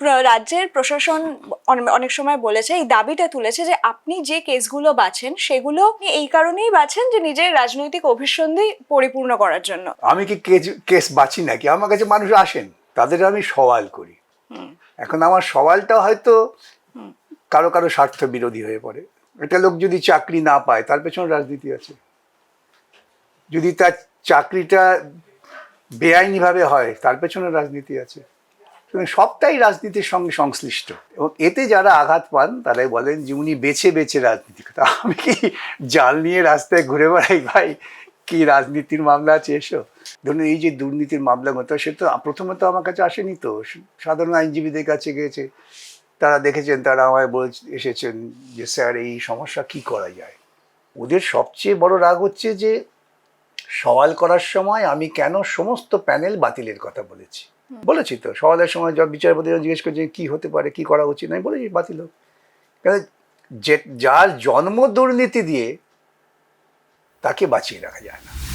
রাজ্যের প্রশাসন অনেক সময় বলেছে এই দাবিটা তুলেছে যে আপনি যে কেসগুলো বাছেন সেগুলো এই কারণেই বাছেন যে নিজের রাজনৈতিক অভিসন্ধি পরিপূর্ণ করার জন্য। আমি কি কেস কেস বাঁচি নাকি? আমার কাছে মানুষ আসেন তাদের আমি সওয়াল করি। এখন আমার সওয়ালটা হয়তো কারও কারও স্বার্থ বিরোধী হয়ে পড়ে। একটা লোক যদি চাকরি না পায় তার পেছনে রাজনীতি আছে। যদি তার চাকরিটা বেআইনিভাবে হয় তার পেছনে রাজনীতি আছে। সবটাই রাজনীতির সঙ্গে সংশ্লিষ্ট। এবং এতে যারা আঘাত পান, তারাই বলেন যে উনি বেছে বেছে রাজনীতি তা আমি কি জাল নিয়ে রাস্তায় ঘুরে বেড়াই ভাই? কি রাজনীতির মামলা আছে এসো। ধরুন এই যে দুর্নীতির মামলাগুলো সে তো প্রথমত আমার কাছে আসেনি তো। সাধারণ আইনজীবীদের কাছে গিয়েছে। তারা দেখেছেন, তারা আমায় বল, এসেছেন যে, স্যার, এই সমস্যা কি করা যায়? ওদের সবচেয়ে বড় রাগ হচ্ছে যে, সওয়াল করার সময় আমি কেন সমস্ত প্যানেল বাতিলের কথা বলেছি? বলেছি তো সওয়ালের সময় যখন বিচারপতিরা জিজ্ঞেস করছে কি হতে পারে, কি করা উচিত, আমি বলেছি, বাতিল হোক। যে, যার জন্ম দুর্নীতি দিয়ে তাকে বাঁচিয়ে রাখা যায় না।